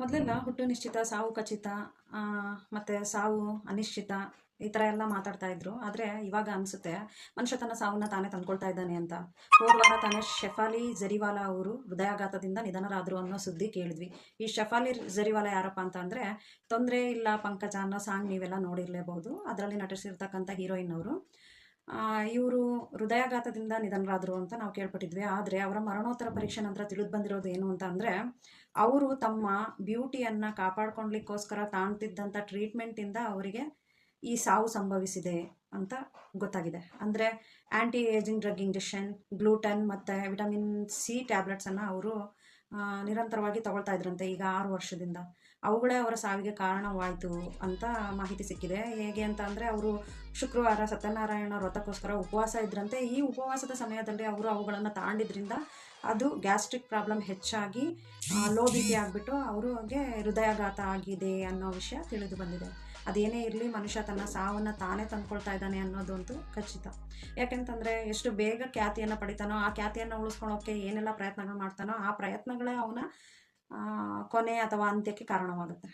ಮೊದಲೆಲ್ಲ ಹುಟ್ಟು ನಿಶ್ಚಿತ, ಸಾವು ಖಚಿತ ಮತ್ತು ಸಾವು ಅನಿಶ್ಚಿತ, ಈ ಥರ ಎಲ್ಲ ಮಾತಾಡ್ತಾ ಇದ್ರು. ಆದರೆ ಇವಾಗ ಅನಿಸುತ್ತೆ, ಮನುಷ್ಯ ತನ್ನ ಸಾವನ್ನ ತಾನೇ ತಂದ್ಕೊಳ್ತಾ ಇದ್ದಾನೆ ಅಂತ. ಹೋದ ವಾರ ತಾನೇ ಶೆಫಾಲಿ ಜರಿವಾಲಾ ಅವರು ಹೃದಯಾಘಾತದಿಂದ ನಿಧನರಾದರು ಅನ್ನೋ ಸುದ್ದಿ ಕೇಳಿದ್ವಿ. ಈ ಶೆಫಾಲಿ ಜರಿವಾಲಾ ಯಾರಪ್ಪ ಅಂತ ಅಂದರೆ, ತೊಂದರೆ ಇಲ್ಲ ಪಂಕಜ ಅನ್ನೋ ಸಾಂಗ್ ನೀವೆಲ್ಲ ನೋಡಿರಲೇಬಹುದು. ಅದರಲ್ಲಿ ನಟಿಸಿರ್ತಕ್ಕಂಥ ಹೀರೋಯಿನ್ ಅವರು. ಇವರು ಹೃದಯಾಘಾತದಿಂದ ನಿಧನರಾದರು ಅಂತ ನಾವು ಕೇಳ್ಪಟ್ಟಿದ್ವಿ. ಆದರೆ ಅವರ ಮರಣೋತ್ತರ ಪರೀಕ್ಷೆ ನಂತರ ತಿಳಿದು ಬಂದಿರೋದು ಏನು ಅಂತ ಅಂದರೆ, ಅವರು ತಮ್ಮ ಬ್ಯೂಟಿಯನ್ನು ಕಾಪಾಡ್ಕೊಳ್ಲಿಕ್ಕೋಸ್ಕರ ತಾಣ್ತಿದ್ದಂಥ ಟ್ರೀಟ್ಮೆಂಟಿಂದ ಅವರಿಗೆ ಈ ಸಾವು ಸಂಭವಿಸಿದೆ ಅಂತ ಗೊತ್ತಾಗಿದೆ. ಅಂದರೆ anti ageing drug injection gluten ಮತ್ತು ವಿಟಮಿನ್ ಸಿ ಟ್ಯಾಬ್ಲೆಟ್ಸನ್ನು ಅವರು ನಿರಂತರವಾಗಿ ತಗೊಳ್ತಾ ಇದ್ರಂತೆ ಈಗ ಆರು ವರ್ಷದಿಂದ. ಅವುಗಳೇ ಅವರ ಸಾವಿಗೆ ಕಾರಣವಾಯಿತು ಅಂತ ಮಾಹಿತಿ ಸಿಕ್ಕಿದೆ. ಹೇಗೆ ಅಂತ ಅಂದರೆ, ಅವರು ಶುಕ್ರವಾರ ಸತ್ಯನಾರಾಯಣ ವ್ರತಕ್ಕೋಸ್ಕರ ಉಪವಾಸ ಇದ್ರಂತೆ. ಈ ಉಪವಾಸದ ಸಮಯದಲ್ಲಿ ಅವರು ಅವುಗಳನ್ನು ತಾಂಡಿದ್ರಿಂದ ಅದು ಗ್ಯಾಸ್ಟ್ರಿಕ್ ಪ್ರಾಬ್ಲಮ್ ಹೆಚ್ಚಾಗಿ ಲೋ ಬಿ ಪಿ ಆಗಿಬಿಟ್ಟು ಅವ್ರಿಗೆ ಹೃದಯಾಘಾತ ಆಗಿದೆ ಅನ್ನೋ ವಿಷಯ ತಿಳಿದು ಬಂದಿದೆ. ಅದೇನೇ ಇರಲಿ, ಮನುಷ್ಯ ತನ್ನ ಸಾವನ್ನು ತಾನೇ ತಂದ್ಕೊಳ್ತಾ ಇದ್ದಾನೆ ಅನ್ನೋದಂತೂ ಖಚಿತ. ಯಾಕೆಂತಂದರೆ ಎಷ್ಟು ಬೇಗ ಖ್ಯಾತಿಯನ್ನು ಪಡಿತಾನೋ, ಆ ಖ್ಯಾತಿಯನ್ನು ಉಳಿಸ್ಕೊಳೋಕ್ಕೆ ಏನೆಲ್ಲ ಪ್ರಯತ್ನಗಳು ಮಾಡ್ತಾನೋ, ಆ ಪ್ರಯತ್ನಗಳೇ ಅವನ ಕೊನೆ ಅಥವಾ ಅಂತ್ಯಕ್ಕೆ ಕಾರಣವಾಗುತ್ತೆ.